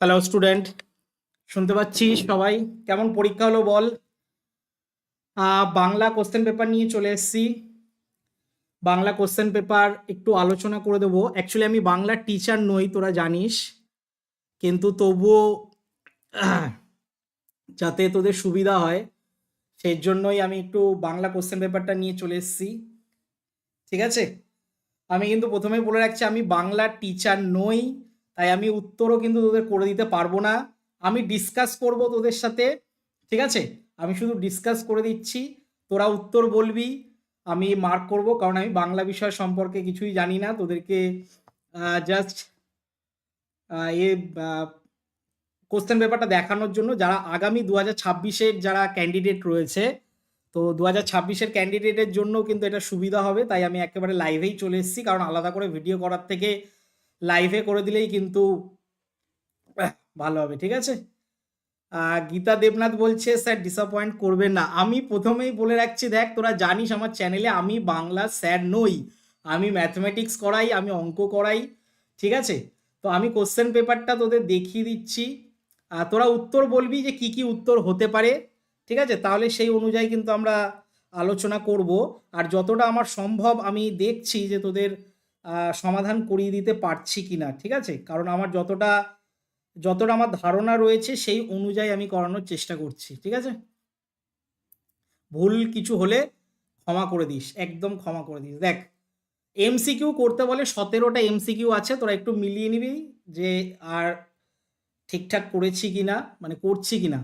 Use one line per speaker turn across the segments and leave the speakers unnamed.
Hello student শুনতে পাচ্ছিস সবাই। কেমন পরীক্ষা হলো বল? বাংলা কোশ্চেন পেপার নিয়ে চলে এসেছি। বাংলা কোশ্চেন পেপার একটু আলোচনা করে দেবো। অ্যাকচুয়ালি আমি বাংলার টিচার নই, তোরা জানিস। কিন্তু তবুও, যাতে তোদের সুবিধা হয়, সেই জন্যই আমি একটু বাংলা কোশ্চেন পেপারটা নিয়ে চলে এসেছি। ঠিক আছে? আমি কিন্তু প্রথমেই বলে রাখছি, আমি বাংলার টিচার নই। তাই আমি উত্তরও কিন্তু তোদের করে দিতে পারব না। আমি ডিসকাস করব তোদের সাথে, ঠিক আছে? আমি শুধু ডিসকাস করে দিচ্ছি, তোরা উত্তর বলবি, আমি মার্ক করব, কারণ আমি বাংলা বিষয় সম্পর্কে কিছুই জানি না। তোদেরকে জাস্ট এ কোশ্চেন পেপারটা দেখানোর জন্য যারা আগামী দু হাজার ছাব্বিশের যারা ক্যান্ডিডেট রয়েছে, তো দু হাজার ছাব্বিশের ক্যান্ডিডেটের জন্য কিন্তু এটা সুবিধা হবে। তাই আমি একেবারে লাইভেই চলে এসেছি, কারণ আলাদা করে ভিডিও করার থেকে লাইভে করে দিলেই কিন্তু ভালো হবে, ঠিক আছে? গীতা দেবনাথ বলছে, স্যার ডিসঅ্যাপয়েন্ট করবেন না। আমি প্রথমেই বলে রাখছি, দেখ, তোরা জানিস আমার চ্যানেলে আমি বাংলা স্যার নই। আমি ম্যাথমেটিক্স করাই, আমি অঙ্ক করাই, ঠিক আছে? তো আমি কোশ্চেন পেপারটা তোদের দেখিয়ে দিচ্ছি। তোরা উত্তর বলবি যে কি কি উত্তর হতে পারে, ঠিক আছে? তাহলে সেই অনুযায়ী কিন্তু আমরা আলোচনা করব। আর যতটা আমার সম্ভব আমি দেখছি যে তোদের সমাধান করিয়ে দিতে পারছি কি না ঠিক আছে? কারণ আমার যতটা যতটা আমার ধারণা রয়েছে সেই অনুযায়ী আমি করানোর চেষ্টা করছি ঠিক আছে? ভুল কিছু হলে ক্ষমা করে দিস একদম ক্ষমা করে দিস। দেখ এমসিকিউ করতে বলে সতেরোটা এমসিকিউ আছে তোরা একটু মিলিয়ে নিবি যে আর ঠিকঠাক করেছি কিনা মানে করছি কিনা।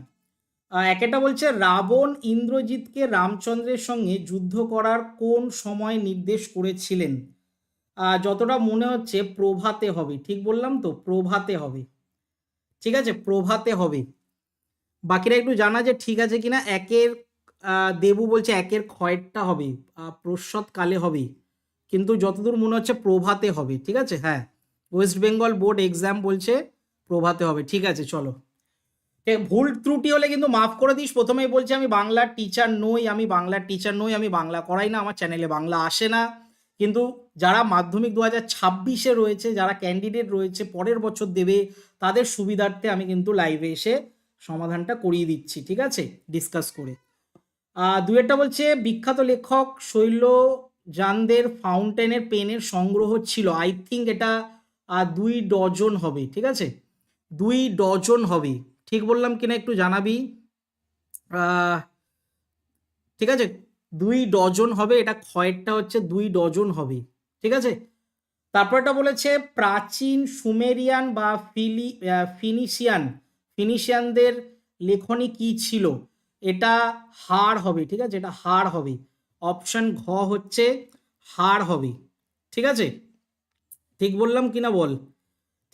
আহ, একেটা বলছে রাবণ ইন্দ্রজিৎকে রামচন্দ্রের সঙ্গে যুদ্ধ করার কোন সময় নির্দেশ করেছিলেন? যতটা মনে হচ্ছে প্রভাতে হবে। ঠিক বললাম তো? প্রভাতে হবে। ঠিক আছে? প্রভাতে হবে। বাকিরা একটু জানা যে ঠিক আছে কিনা একের দেবু বলছে একের ক্ষয়টা হবে আহ, প্রস্বত কালে হবে। কিন্তু যতদূর মনে হচ্ছে প্রভাতে হবে। ঠিক আছে? হ্যাঁ। ওয়েস্ট বেঙ্গল বোর্ড এক্সাম বলছে প্রভাতে হবে। ঠিক আছে চলো। ভুল ত্রুটি হলে কিন্তু মাফ করে দিস। প্রথমেই বলছি আমি বাংলার টিচার নই আমি বাংলার টিচার নই আমি বাংলা করাই না আমার চ্যানেলে বাংলা আসে না। কিন্তু যারা মাধ্যমিক দু হাজার ছাব্বিশে রয়েছে যারা ক্যান্ডিডেট রয়েছে পরের বছর দেবে তাদের সুবিধার্থে আমি কিন্তু লাইভে এসে সমাধানটা করিয়ে দিচ্ছি ঠিক আছে? ডিসকাস করে। আহ, দুয়েরটা বলছে বিখ্যাত লেখক শৈল জানদের ফাউন্টেনের পেনের সংগ্রহ ছিল। আই থিঙ্ক এটা দুই ডজন হবে ঠিক আছে? দুই ডজন হবে। ঠিক বললাম কিনা একটু জানাবি? ঠিক আছে? দুই ডজন হবে, এটা ক্ষয়েরটা হচ্ছে দুই ডজন হবে, ঠিক আছে? তারপরটা বলেছে প্রাচীন সুমেরিয়ান বা ফিলি ফিনিশিয়ান, ফিনিশিয়ানদের লেখনী কি ছিল? এটা হাড় হবে, ঠিক আছে? এটা হাড় হবে। অপশন ঘ হচ্ছে হাড় হবে, ঠিক আছে? ঠিক বললাম কিনা বল?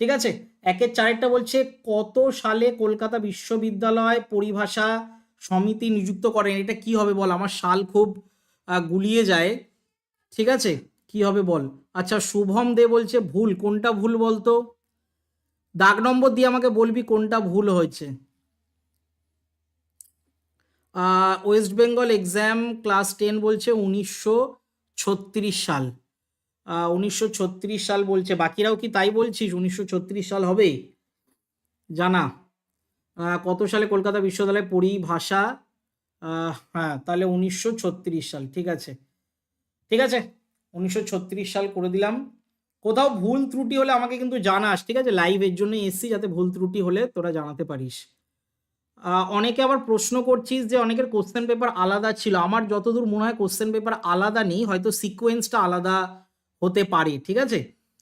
ঠিক আছে? একের চারেরটা বলছে কত সালে কলকাতা বিশ্ববিদ্যালয় পরিভাষা সমিতি নিযুক্ত করেন, এটা কি হবে বল? আমার সাল খুব গুলিয়ে যায়। ঠিক আছে? কি হবে বল? আচ্ছা শুভম দে বলছে ভুল। কোনটা ভুল বলতো? দাগ নম্বর দিয়ে আমাকে বলবি কোনটা ভুল হয়েছে। West Bengal exam class ten বলছে উনিশশো ছত্রিশ সাল। উনিশশো ছত্রিশ সাল বলছে। বাকিরাও কি তাই বলছিস? উনিশশো ছত্রিশ সাল হবে? জানা। কত সালে কলকাতা বিশ্ববিদ্যালয় পরিভাষা? হ্যাঁ তাহলে উনিশশো ছত্রিশ সাল, ঠিক আছে। ঠিক আছে? উনিশশো ছত্রিশ সাল করে দিলাম। কোথাও ভুল ত্রুটি হলে আমাকে কিন্তু জানাস, ঠিক আছে? লাইভের জন্য এসছি, যাতে ভুল ত্রুটি হলে তোরা জানাতে পারিস। অনেকে আবার প্রশ্ন করছিস যে অনেকের কোশ্চেন পেপার আলাদা ছিল। আমার যতদূর মনে হয় কোশ্চেন পেপার আলাদা নেই, হয়তো সিকোয়েন্সটা আলাদা হতে পারে, ঠিক আছে?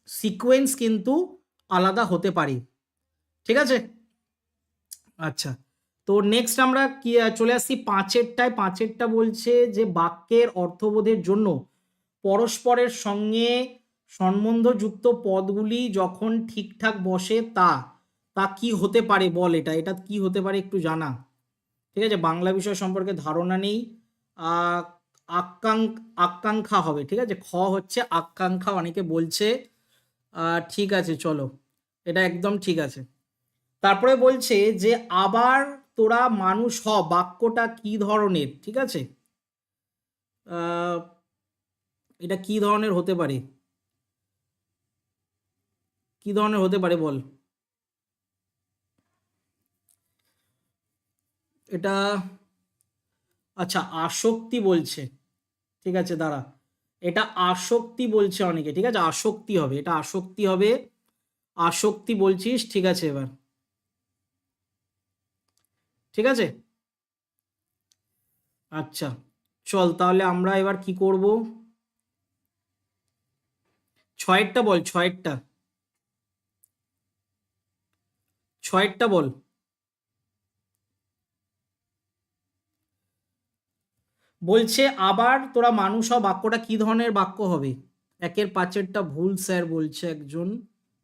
সিকোয়েন্স কিন্তু আলাদা হতে পারে। ঠিক আছে? আচ্ছা। তো নেক্সট আমরা কি চলে আসছি পাঁচেরটায়। পাঁচেরটা বলছে যে, বাক্যের অর্থবোধের জন্য পরস্পরের সঙ্গে সম্বন্ধযুক্ত পদগুলি যখন ঠিকঠাক বসে, তা তা কি হতে পারে বল এটা। এটা কি হতে পারে একটু জানা। ঠিক আছে? বাংলা বিষয় সম্পর্কে ধারণা নেই। আকাঙ্ক আকাঙ্ক্ষা হবে। ঠিক আছে? খ হচ্ছে আকাঙ্ক্ষা, অনেকে বলছে। ঠিক আছে, চলো। এটা একদম ঠিক আছে। তারপরে বলছে যে, আবার তোরা মানুষ হ, বাক্যটা কি ধরনের? ঠিক আছে? এটা কি ধরনের হতে পারে? কি ধরনের হতে পারে বল? এটা আচ্ছা আসক্তি বলছে। ঠিক আছে, দাঁড়া। এটা আসক্তি বলছে অনেকে। ঠিক আছে? আসক্তি হবে। এটা আসক্তি হবে। আসক্তি বলছিস। ঠিক আছে, এবার। ঠিক আছে? আচ্ছা চল তাহলে আমরা এবার কি করব? ছয়েরটা বল, ছয়েরটা। ছয়েরটা বল। বলছে, আবার তোরা মানুষ হ বাক্যটা কি ধরনের বাক্য হবে? একের পাঁচেরটা ভুল স্যার বলছে একজন,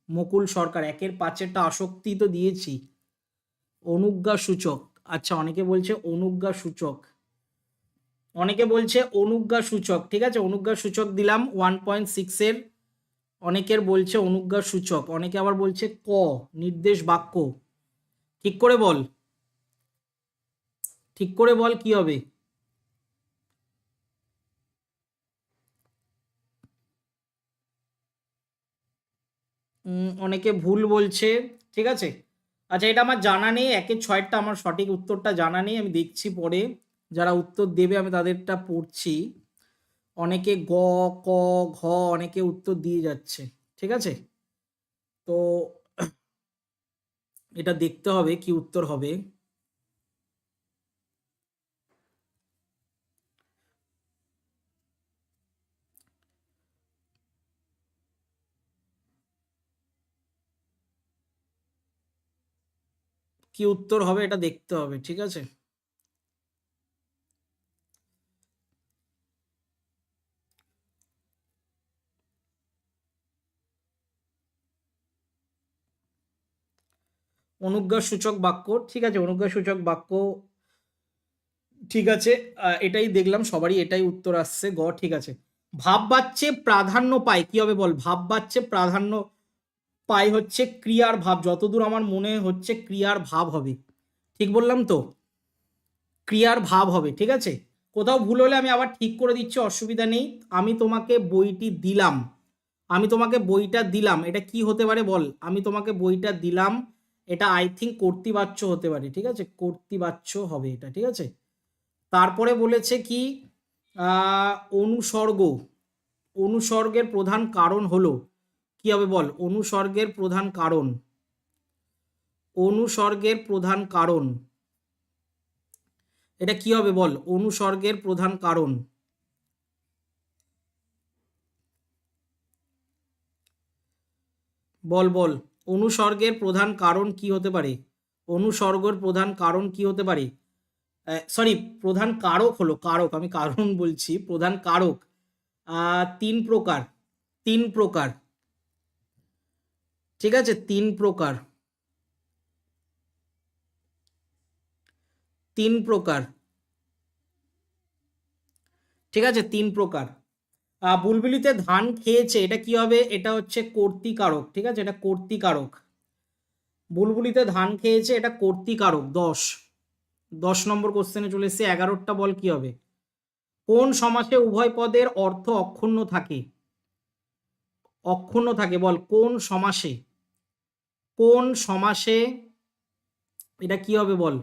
মুকুল সরকার। একের পাঁচেরটা আসক্তি তো দিয়েছি। অনুজ্ঞা সূচক আচ্ছা অনেকে বলছে অনুজ্ঞা সূচক। অনেকে বলছে অনুজ্ঞা সূচক, ঠিক আছে? অনুজ্ঞা সূচক দিলাম ওয়ান পয়েন্ট সিক্সের অনেকের বলছে অনুজ্ঞা সূচক, অনেকে আবার বলছে ক, নির্দেশ বাক্য। ঠিক করে বল। ঠিক করে বল, কি হবে? অনেকে ভুল বলছে, ঠিক আছে? আচ্ছা এটা আমার জানা নেই, একের ছয়টা আমার সঠিক উত্তরটা জানা নেই, আমি দেখছি পরে। যারা উত্তর দেবে, আমি তাদেরটা পড়ছি। অনেকে গ, ক, ঘ, অনেকে উত্তর দিয়ে যাচ্ছে, ঠিক আছে? তো, এটা দেখতে হবে কি উত্তর হবে। কি উত্তর হবে এটা দেখতে হবে, ঠিক আছে? অনুজ্ঞা সূচক বাক্য, ঠিক আছে? অনুজ্ঞা সূচক বাক্য, ঠিক আছে? এটাই দেখলাম, সবারই এটাই উত্তর আসছে, গ, ঠিক আছে। ভাব বাচ্চে প্রাধান্য পায়, কি হবে বল? ভাব বাচ্চে প্রাধান্য পায় হচ্ছে ক্রিয়ার ভাব। যতদূর আমার মনে হচ্ছে ক্রিয়ার ভাব হবে। ঠিক বললাম তো? ক্রিয়ার ভাব হবে, ঠিক আছে? কোথাও ভুল হলে আমি আবার ঠিক করে দিচ্ছি, অসুবিধা নেই। আমি তোমাকে বইটি দিলাম। আমি তোমাকে বইটা দিলাম। এটা কি হতে পারে বল? আমি তোমাকে বইটা দিলাম। এটা আই থিঙ্ক কর্তৃবাচ্য হতে পারে, ঠিক আছে? কর্তৃবাচ্য হবে এটা, ঠিক আছে? তারপরে বলেছে কি অনুসর্গ। অনুসর্গের প্রধান কারণ হলো কি হবে বল? অনুসর্গের প্রধান কারণ। অনুসর্গের প্রধান কারণ। এটা কি হবে বল? অনুসর্গের প্রধান কারণ। বল বল। অনুসর্গের প্রধান কারণ কি হতে পারে? অনুসর্গের প্রধান কারণ কি হতে পারে? সরি প্রধান কারক হলো কারক, আমি কারণ বলছি, প্রধান কারক। তিন প্রকার তিন প্রকার। ঠিক আছে? তিন প্রকার। তিন প্রকার। ঠিক আছে? তিন প্রকার। বুলবুলিতে ধান খেয়েছে, এটা কি হবে? এটা হচ্ছে কর্তিকারক, ঠিক আছে? এটা কর্তিকারক। বুলবুলিতে ধান খেয়েছে, এটা কর্তিকারক, দশ। দশ নম্বর কোশ্চেনে চলে এসছে, এগারোটা বল কি হবে? কোন সমাসে উভয় পদের অর্থ অক্ষুণ্ণ থাকে? অক্ষুণ্ণ থাকে, বল, কোন সমাসে? কোন সমাসে, এটা কি হবে বল?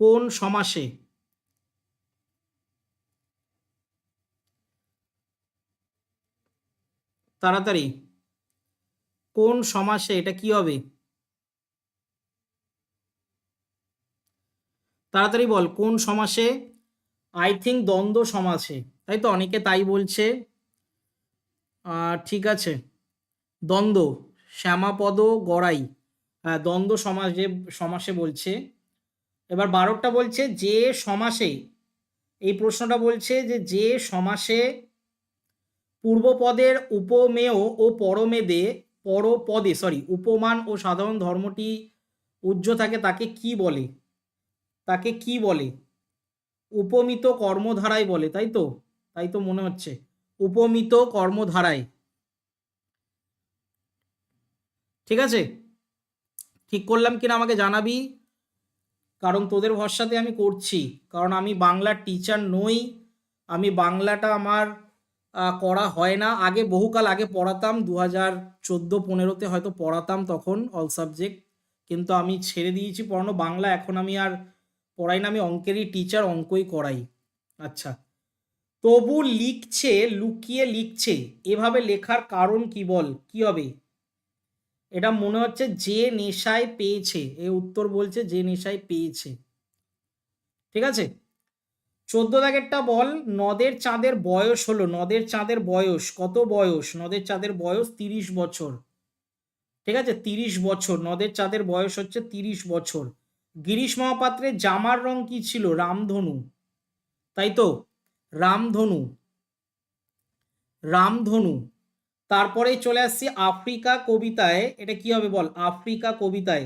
কোন সমাসে? তাড়াতাড়ি। কোন সমাসে, এটা কি হবে? তাড়াতাড়ি বল, কোন সমাসে? আই থিঙ্ক দ্বন্দ্ব সমাসে। তাই তো অনেকে তাই বলছে। ঠিক আছে। দ্বন্দ্ব। শ্যামাপদ গড়াই দ্বন্দ্ব সমাসে সমাসে বলছে। এবার বারোটা বলছে যে সমাসে, এই প্রশ্নটা বলছে যে যে সমাসে পূর্বপদের উপমেয় ও পরমেদে, পরপদে সরি উপমান ও সাধারণ ধর্মটি উজ্জ্ব থাকে, তাকে কি বলে? তাকে কি বলে? উপমিত কর্মধারায় বলে, তাই তো? তাই তো মনে হচ্ছে। উপমিত কর্মধারায়। ঠিক আছে? ঠিক করলাম কিনা আমাকে জানাবি? কারণ তোদের ভরসাতে আমি করছি। কারণ আমি বাংলার টিচার নই। আমি বাংলাটা আমার করা হয় না। আগে বহুকাল আগে পড়াতাম। দু হাজার চোদ্দ পনেরোতে হয়তো পড়াতাম তখন অল সাবজেক্ট কিন্তু আমি ছেড়ে দিয়েছি পড়ানো। বাংলা এখন আমি আর পড়াই না। আমি অঙ্কেরই টিচার অঙ্কই করাই। আচ্ছা। তবু লিখছে, লুকিয়ে লিখছে। এভাবে লেখার কারণ কি বল? কি হবে? এটা মনে হচ্ছে যে নেশায় পেয়েছে। এ উত্তর বলছে যে নেশায় পেয়েছে। ঠিক আছে? চোদ্দ দাগেরটা বল, নদের চাঁদের বয়স হলো, নদের চাঁদের বয়স, কত বয়স? নদের চাঁদের বয়স তিরিশ বছর। ঠিক আছে? তিরিশ বছর, নদের চাঁদের বয়স হচ্ছে তিরিশ বছর। গিরিশ মহাপাত্রের জামার রং কি ছিল? রামধনু। তাই তো? রামধনু। রামধনু। তারপরে চলে আসছি আফ্রিকা কবিতায়। এটা কি হবে বল? আফ্রিকা কবিতায়।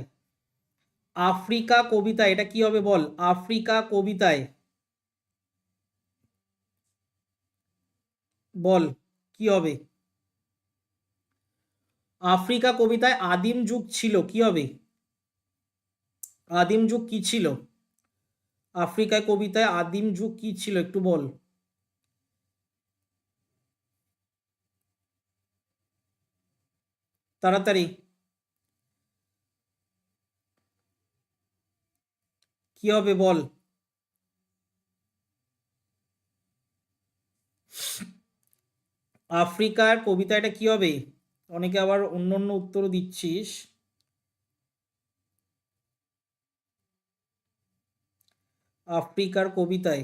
আফ্রিকা কবিতায়, এটা কি হবে বল? আফ্রিকা কবিতায়। বল, কি হবে? আফ্রিকা কবিতায় আদিম যুগ ছিল, কি হবে? আদিম যুগ কি ছিল? আফ্রিকা কবিতায় আদিম যুগ কি ছিল? একটু বল। তাড়াতাড়ি। কি হবে বল? আফ্রিকার কবিতা এটা কি হবে? অনেকে আবার অন্য অন্য উত্তরও দিচ্ছিস। আফ্রিকার কবিতায়।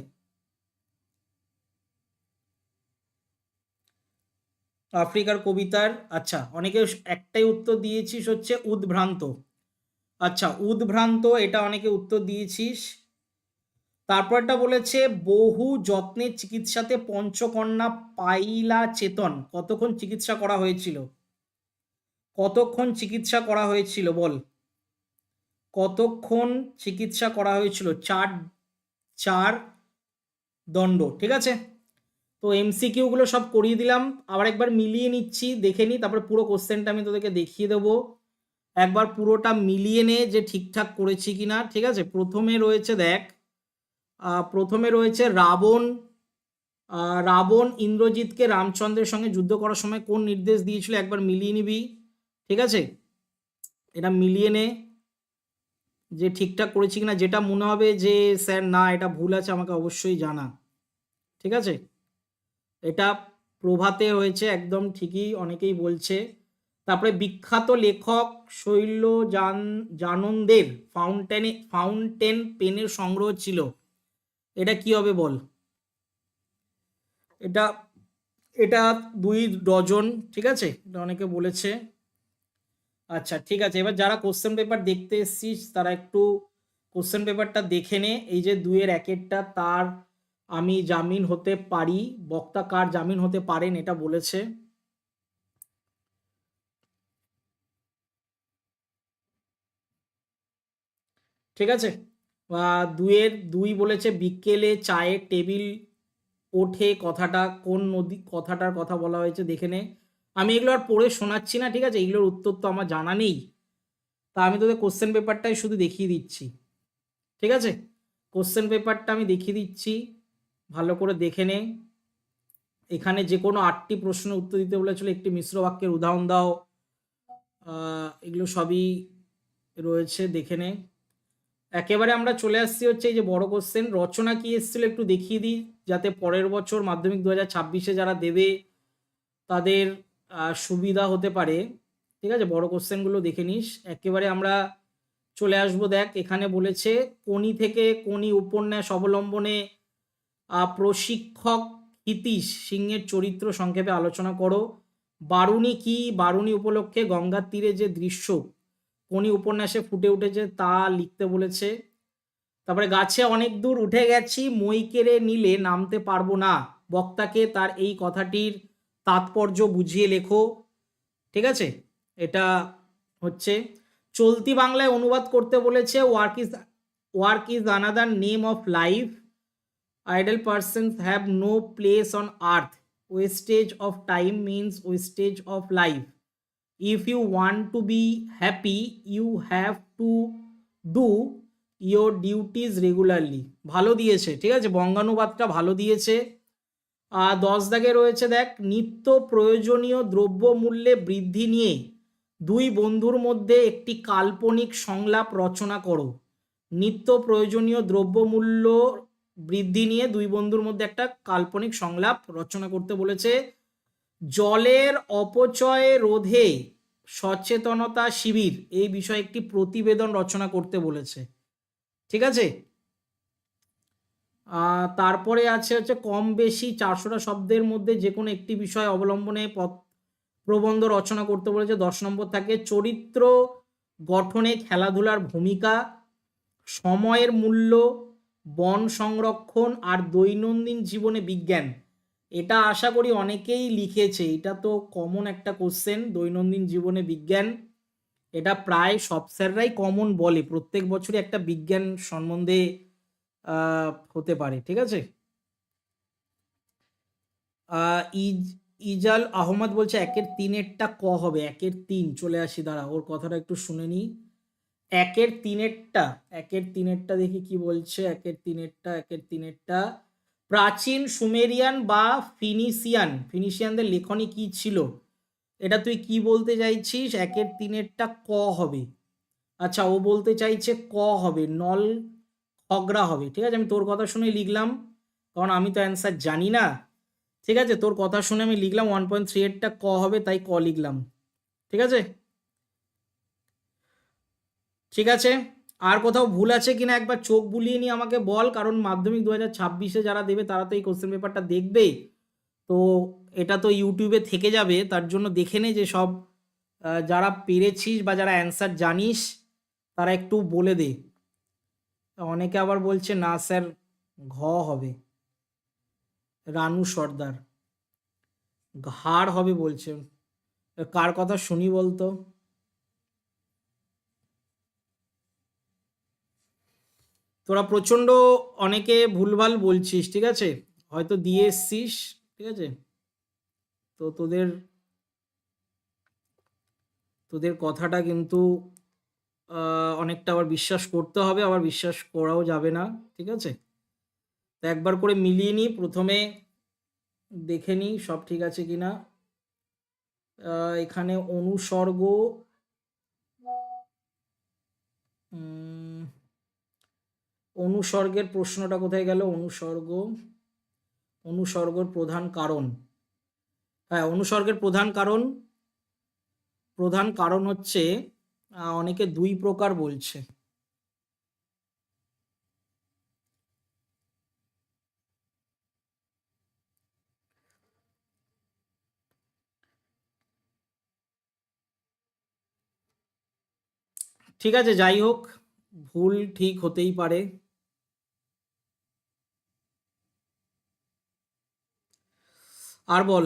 আফ্রিকার কবিতার আচ্ছা অনেকে একটাই উত্তর দিয়েছিস হচ্ছে উদ্ভ্রান্ত। আচ্ছা উদ্ভ্রান্ত, এটা অনেকে উত্তর দিয়েছিস। তারপরটা বলেছে, বহু যত্নের চিকিৎসাতে পঞ্চকন্যা পাইলা চেতন। কতক্ষণ চিকিৎসা করা হয়েছিল? কতক্ষণ চিকিৎসা করা হয়েছিল, বল। কতক্ষণ চিকিৎসা করা হয়েছিল? চার চার দণ্ড, ঠিক আছে? তো এমসিকিউগুলো সব করিয়ে দিলাম। আবার একবার মিলিয়ে নিচ্ছি, দেখে নিই, তারপরে পুরো কোশ্চেনটা আমি তোদেরকে দেখিয়ে দেবো। একবার পুরোটা মিলিয়ে নে যে ঠিকঠাক করেছি কিনা, ঠিক আছে? প্রথমে রয়েছে দেখ প্রথমে রয়েছে রাবণ। রাবণ ইন্দ্রজিৎকে রামচন্দ্রের সঙ্গে যুদ্ধ করার সময় কোন নির্দেশ দিয়েছিল একবার মিলিয়ে নিবি, ঠিক আছে? এটা মিলিয়ে নে যে ঠিকঠাক করেছি কিনা, যেটা মনে হবে যে, স্যার না, এটা ভুল আছে, আমাকে অবশ্যই জানা, ঠিক আছে? এটা প্রভাতে হয়েছে একদম ঠিকই অনেকেই বলছে। তারপরে বিখ্যাত লেখক শৈল জান জানন্দের ফাউন্টেনে ফাউন্টেন পেনের সংগ্রহ ছিল। এটা কি হবে বল? এটা এটা দুই ডজন, ঠিক আছে? এটা অনেকে বলেছে। আচ্ছা ঠিক আছে। এবার যারা কোশ্চেন পেপার দেখতে এসছিস, তারা একটু কোশ্চেন পেপারটা দেখে নে। এই যে দুইয়ের একেরটা, তার আমি জামিন হতে পারি, বক্তা কার জামিন হতে পারেন এটা বলেছে। ঠিক আছে? দুইয়ের দুই বলেছে, বিকেলে চায়ের টেবিল ওঠে, কথাটা কোন নদী, কথাটার কথা বলা হয়েছে, দেখে নে। আমি এগুলো আর পড়ে শোনাচ্ছি না, ঠিক আছে? এগুলোর উত্তর তো আমার জানা নেই। তা আমি তোদের কোশ্চেন পেপারটাই শুধু দেখিয়ে দিচ্ছি। ঠিক আছে? কোশ্চেন পেপারটা আমি দেখিয়ে দিচ্ছি। ভালো করে দেখে নে। এখানে যে কোনো আটটি প্রশ্নের উত্তর দিতে বলেছিল, একটি মিশ্র বাক্যের উদাহরণ দাও। এগুলো সবই রয়েছে, দেখে নে। একেবারে আমরা চলে আসছি হচ্ছে এই যে বড় কোশ্চেন রচনা কি এসেছিল একটু দেখিয়ে দিই, যাতে পরের বছর মাধ্যমিক দু হাজার ছাব্বিশে যারা দেবে, তাদের সুবিধা হতে পারে। ঠিক আছে? বড় কোশ্চেনগুলো দেখে নিস। একেবারে আমরা চলে আসব, দেখ। এখানে বলেছে কোনি থেকে কোনি উপন্যাস অবলম্বনে প্রশিক্ষক হিতিশ সিংহের চরিত্র সংক্ষেপে আলোচনা করো। বারুণী কি? বারুণী উপলক্ষে গঙ্গার তীরে যে দৃশ্য, কোনি উপন্যাসে ফুটে উঠেছে তা লিখতে বলেছে। তারপরে, গাছে অনেক দূর উঠে গেছি, মই কেড়ে নিলে নামতে পারব না। বক্তাকে তার এই কথাটির তাৎপর্য বুঝিয়ে লেখো। ঠিক আছে? এটা হচ্ছে, চলতি বাংলায় অনুবাদ করতে বলেছে work is work is another name of life. Idle persons have no place on earth wastage of time means wastage of life if you want to be happy you have to do your duties regularly ভালো দিয়েছে, ঠিক আছে? বঙ্গানুবাদটা ভালো দিয়েছে। দশ দাগে রয়েছে, দেখ, নিত্য প্রয়োজনীয় দ্রব্য মূল্যে বৃদ্ধি নিয়ে দুই বন্ধুর মধ্যে একটি কাল্পনিক সংলাপ রচনা করো। নিত্য প্রয়োজনীয় দ্রব্যমূল্য বৃদ্ধি নিয়ে দুই বন্ধুর মধ্যে একটা কাল্পনিক সংলাপ রচনা করতে বলেছে। জলের অপচয় রোধে সচেতনতা শিবির এই বিষয়ে একটি প্রতিবেদন রচনা করতে বলেছে। ঠিক আছে? তারপরে আছে হচ্ছে কম বেশি চারশোটা শব্দের মধ্যে যে কোনো একটি বিষয় অবলম্বনে প্রবন্ধ রচনা করতে বলেছে। দশ নম্বর থাকে, চরিত্র গঠনে খেলাধুলার ভূমিকা, সময়ের মূল্য বন সংরক্ষণ আর দৈনন্দিন জীবনে বিজ্ঞান। এটা আশা করি অনেকেই লিখেছে। এটা তো কমন একটা কোশ্চেন দৈনন্দিন জীবনে বিজ্ঞান। এটা প্রায় সব স্যাররাই কমন বলে। প্রত্যেক বছরই একটা বিজ্ঞান সম্বন্ধে হতে পারে, ঠিক আছে? ইজ, ইজাল আহমদ বলছে, একের তিনেরটা ক হবে। একের তিন, চলে আসি, দাঁড়া, ওর কথাটা একটু শুনে নি একের তিনেরটা একের তিনেরটা দেখি কি বলছে, একের তিনেরটা একের তিনেরটা। প্রাচীন সুমেরিয়ান বা ফিনিশিয়ান ফিনিশিয়ানদের লেখনী কি ছিল? এটা তুই কি বলতে চাইছিস? একের তিনেরটা ক হবে। আচ্ছা ও বলতে চাইছে ক হবে, নল খগরা হবে। ঠিক আছে, আমি তোর কথা শুনে লিখলাম, কারণ আমি তো অ্যান্সার জানি না। ঠিক আছে, তোর কথা শুনে আমি লিখলাম ওয়ান পয়েন্ট থ্রি এইটটা ক হবে, তাই ক লিখলাম। ঠিক আছে? ঠিক আছে? আর কোথাও ভুল আছে কিনা একবার চোখ বুলিয়ে নিয়ে আমাকে বল, কারণ মাধ্যমিক দু হাজার ছাব্বিশে যারা দেবে তারা তো এই কোশ্চেন পেপারটা দেখবে তো এটা তো ইউটিউবে থেকে যাবে, তার জন্য দেখে নে যে সব যারা পেরেছিস বা যারা অ্যান্সার জানিস, তারা একটু বলে দে। অনেকে আবার বলছে, না স্যার, ঘ হবে। রানু সর্দার। ঘাড় হবে বলছে। কার কথা শুনি বলতো? তোরা প্রচণ্ড অনেকে ভুলভাল বলছিস, ঠিক আছে? হয়তো দিয়ে এসছিস, ঠিক আছে? তো তোদের তোদের কথাটা কিন্তু অনেকটা আবার বিশ্বাস করতে হবে, আবার বিশ্বাস করাও যাবে না, ঠিক আছে? তো একবার করে মিলিয়ে নিই, প্রথমে দেখে নিই সব ঠিক আছে কি না। এখানে অনুসর্গ অনুসর্গের প্রশ্নটা কোথায় গেল? অনুসর্গ, অনুসর্গর প্রধান কারণ। হ্যাঁ অনুসর্গের প্রধান কারণ প্রধান কারণ হচ্ছে অনেকে দুই প্রকার বলছে। ঠিক আছে, যাই হোক, ভুল ঠিক হতেই পারে। আর বল।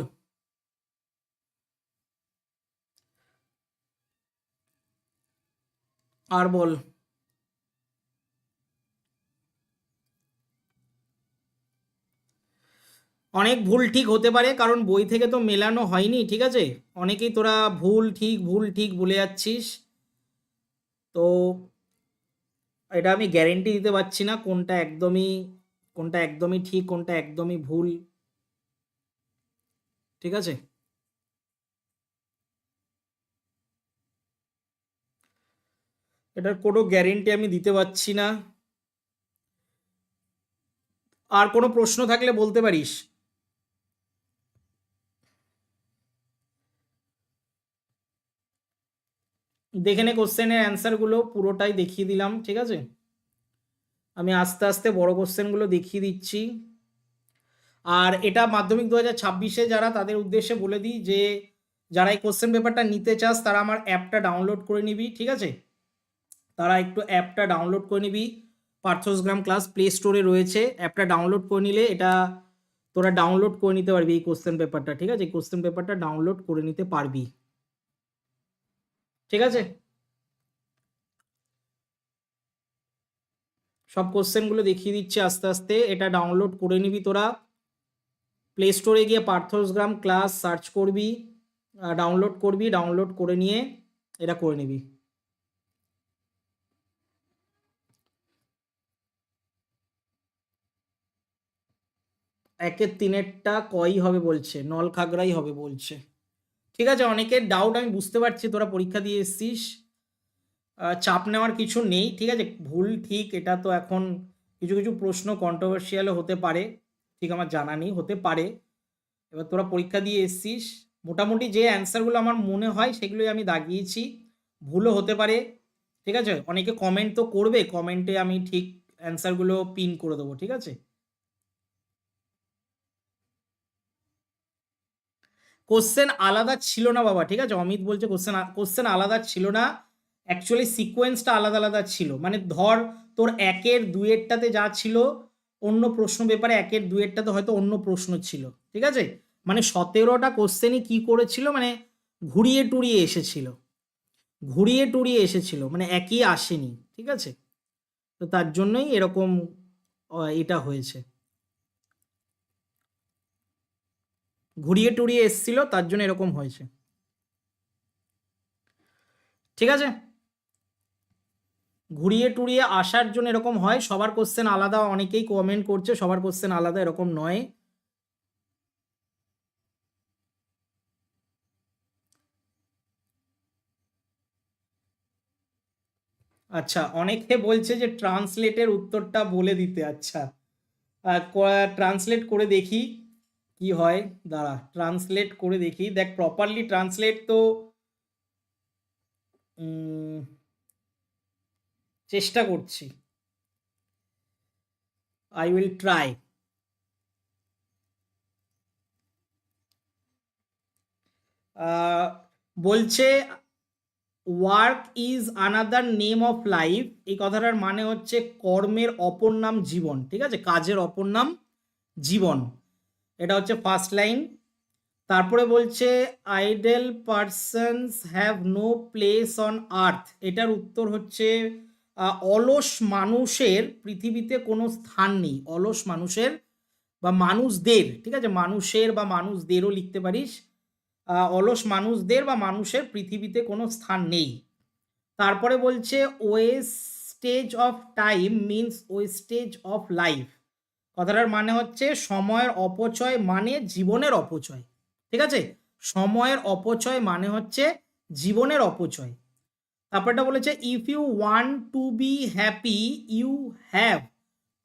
আর বল। অনেক ভুল ঠিক হতে পারে, কারণ বই থেকে তো মেলানো হয়নি, ঠিক আছে? অনেকেই তোরা ভুল, ঠিক ভুল, ঠিক বলে যাচ্ছিস। তো এটা আমি গ্যারেন্টি দিতে পারছি না কোনটা একদমই কোনটা একদমই ঠিক, কোনটা একদমই ভুল। ঠিক আছে? এটার কোনো গ্যারেন্টি আমি দিতে পারছি না। আর কোনো প্রশ্ন থাকলে বলতে পারিস। দেখে নে কোশ্চেনের অ্যান্সারগুলো পুরোটাই দেখিয়ে দিলাম, ঠিক আছে? আমি আস্তে আস্তে বড় কোশ্চেনগুলো দেখিয়ে দিচ্ছি। আর এটা মাধ্যমিক দু হাজার ছাব্বিশে যারা তাদের উদ্দেশ্যে বলে দিই যে, যারা এই কোশ্চেন পেপারটা নিতে চাস, তারা আমার অ্যাপটা ডাউনলোড করে নিবি, ঠিক আছে? তারা একটু অ্যাপটা ডাউনলোড করে নিবি। পার্থসগ্রাম ক্লাস প্লে স্টোরে রয়েছে। অ্যাপটা ডাউনলোড করে নিলে এটা তোরা ডাউনলোড করে নিতে পারবি এই কোশ্চেন পেপারটা ঠিক আছে? এই কোশ্চেন পেপারটা ডাউনলোড করে নিতে পারবি। ঠিক আছে? সব কোশ্চেনগুলো দেখিয়ে দিচ্ছি আস্তে আস্তে। এটা ডাউনলোড করে নিবি তোরা। প্লে স্টোরে গিয়ে পার্থসগ্রাম ক্লাস সার্চ করবি ডাউনলোড করবি ডাউনলোড করে নিয়ে এটা করে নিবি। একের তিনেরটা কই হবে বলছে, নলখাগড়াই হবে বলছে। ঠিক আছে অনেকের ডাউট আমি বুঝতে পারছি, তোরা পরীক্ষা দিয়ে এসছিস। চাপ নেওয়ার কিছু নেই, ঠিক আছে, ভুল ঠিক, এটা তো এখন কিছু কিছু প্রশ্ন কন্ট্রোভার্সিয়ালও হতে পারে। ঠিক আমার জানা নেই, হতে পারে। এবার তোরা পরীক্ষা দিয়ে এসছিস। মোটামুটি যে অ্যান্সারগুলো আমার মনে হয় সেগুলোই আমি দাগিয়েছি। ভুলও হতে পারে, ঠিক আছে? অনেকে কমেন্ট তো করবে কমেন্টে আমি ঠিক অ্যান্সারগুলো পিন করে দেবো, ঠিক আছে? কোশ্চেন আলাদা ছিল না বাবা, ঠিক আছে? অমিত বলছে কোশ্চেন কোশ্চেন আলাদা ছিল না। অ্যাকচুয়ালি সিকোয়েন্সটা আলাদা আলাদা ছিল। মানে ধর তোর একের দুয়েরটাতে যা ছিল অন্য প্রশ্ন পেপারে একের দুয়েরটাতে হয়তো অন্য প্রশ্ন ছিল, ঠিক আছে? মানে সতেরোটা কোশ্চেনই কি করেছিল? মানে ঘুরিয়ে টুরিয়ে এসেছিল, ঘুরিয়ে টুরিয়ে এসেছিল মানে একই আসেনি, ঠিক আছে? তো তার জন্যই এরকম এটা হয়েছে। ঘুরিয়ে টুরিয়ে এসছিল, তার জন্য এরকম হয়েছে। ঠিক আছে? ঘুরিয়ে টুরিয়ে আসার জন্য এরকম হয়, সবার কোশ্চেন আলাদা, অনেকেই কমেন্ট করছে, সবার কোশ্চেন আলাদা, এরকম নয়। আচ্ছা অনেকে বলছে যে ট্রান্সলেটের উত্তরটা বলে দিতে আচ্ছা। ট্রান্সলেট করে দেখি কি হয়। দাঁড়া ট্রান্সলেট করে দেখি। দেখ প্রপারলি ট্রান্সলেট তো চেষ্টা করছি। আই উইল ট্রাই বলছে work is another name of life এই কথাটার মানে হচ্ছে কর্মের অপর নাম জীবন, ঠিক আছে? কাজের অপর নাম জীবন। এটা হচ্ছে ফার্স্ট লাইন তারপরে বলছে idle persons have no place on earth এটার উত্তর হচ্ছে অলস মানুষের পৃথিবীতে কোনো স্থান নেই। অলস মানুষের বা মানুষদের, ঠিক আছে? মানুষের বা মানুষদেরও লিখতে পারিস। অলস মানুষদের বা মানুষের পৃথিবীতে কোনো স্থান নেই। তারপরে বলছে, wastage of time means wastage of life. কথাটার মানে হচ্ছে সময়ের অপচয় মানে জীবনের অপচয়। ঠিক আছে? সময়ের অপচয় মানে হচ্ছে জীবনের অপচয়। তারপরটা বলেছে if you want to be happy you have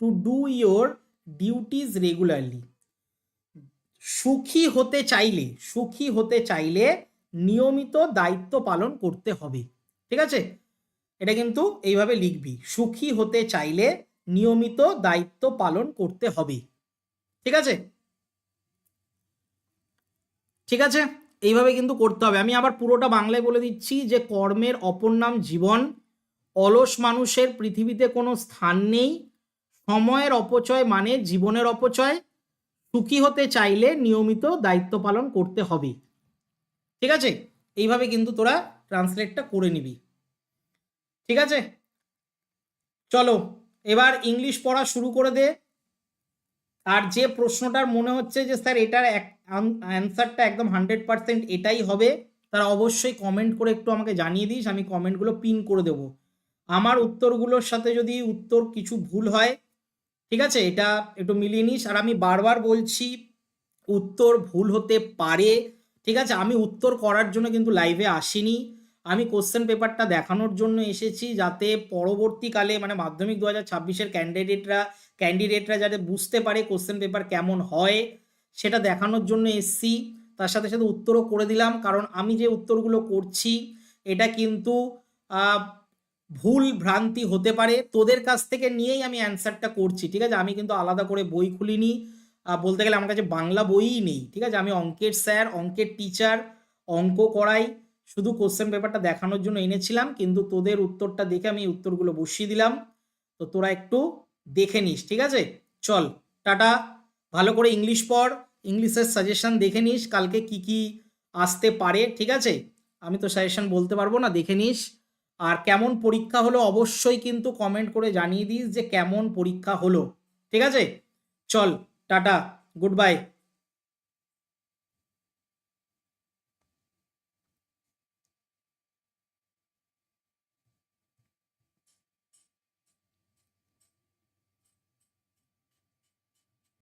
to do your duties regularly সুখী হতে চাইলে, সুখী হতে চাইলে নিয়মিত দায়িত্ব পালন করতে হবে। ঠিক আছে? এটা কিন্তু এইভাবে লিখবি। সুখী হতে চাইলে নিয়মিত দায়িত্ব পালন করতে হবে। ঠিক আছে? ঠিক আছে? এইভাবে কিন্তু করতে হবে। আমি আবার পুরোটা বাংলায় বলে দিচ্ছি যে কর্মের অপর নাম জীবন। অলস মানুষের পৃথিবীতে কোনো স্থান নেই। সময়ের অপচয় মানে জীবনের অপচয়। সুখী হতে চাইলে নিয়মিত দায়িত্ব পালন করতে হবে। ঠিক আছে? এইভাবে কিন্তু তোরা ট্রান্সলেটটা করে নিবি। ঠিক আছে? চলো, এবার ইংলিশ পড়া শুরু করে দে। আর যে প্রশ্নটার মনে হচ্ছে যে, স্যার, এটার অ্যান্সারটা একদম হান্ড্রেড পার্সেন্ট এটাই হবে। তারা অবশ্যই কমেন্ট করে একটু আমাকে জানিয়ে দিস, আমি কমেন্টগুলো পিন করে দেব। আমার উত্তরগুলোর সাথে যদি উত্তর কিছু ভুল হয়, ঠিক আছে? এটা একটু মিলিয়ে নিস। আর আমি বারবার বলছি, উত্তর ভুল হতে পারে, ঠিক আছে? আমি উত্তর করার জন্য কিন্তু লাইভে আসিনি। আমি কোশ্চেন পেপারটা দেখানোর জন্য এসেছি যাতে পরবর্তীকালে মানে মাধ্যমিক দু হাজার ছাব্বিশের ক্যান্ডিডেটরা ক্যান্ডিডেটরা যাতে বুঝতে পারে কোশ্চেন পেপার কেমন হয়। সেটা দেখানোর জন্য এসছি। তার সাথে সাথে উত্তরও করে দিলাম, কারণ আমি যে উত্তরগুলো করছি, এটা কিন্তু ভুল ভ্রান্তি হতে পারে। তোদের কাছ থেকে নিয়েই আমি অ্যান্সারটা করছি, ঠিক আছে? আমি কিন্তু আলাদা করে বই খুলিনি। বলতে গেলে আমার কাছে বাংলা বইই নেই, ঠিক আছে? আমি অঙ্কের স্যার, অঙ্কের টিচার, অঙ্ক করাই, শুধু কোশ্চেন পেপারটা দেখানোর জন্য এনেছিলাম, কিন্তু তোদের উত্তরটা দেখে আমি উত্তরগুলো বসিয়ে দিলাম। তো তোরা একটু দেখে নিস, ঠিক আছে? চল, টাটা। ভালো করে ইংলিশ পড়। ইংলিশের সাজেশন দেখে নিস, কালকে কি কি আসতে পারে, ঠিক আছে? আমি তো সাজেশন বলতে পারব না, দেখে নিস। আর কেমন পরীক্ষা হলো অবশ্যই কিন্তু কমেন্ট করে জানিয়ে দিস যে কেমন পরীক্ষা হলো, ঠিক আছে? চল, টাটা গুড বাই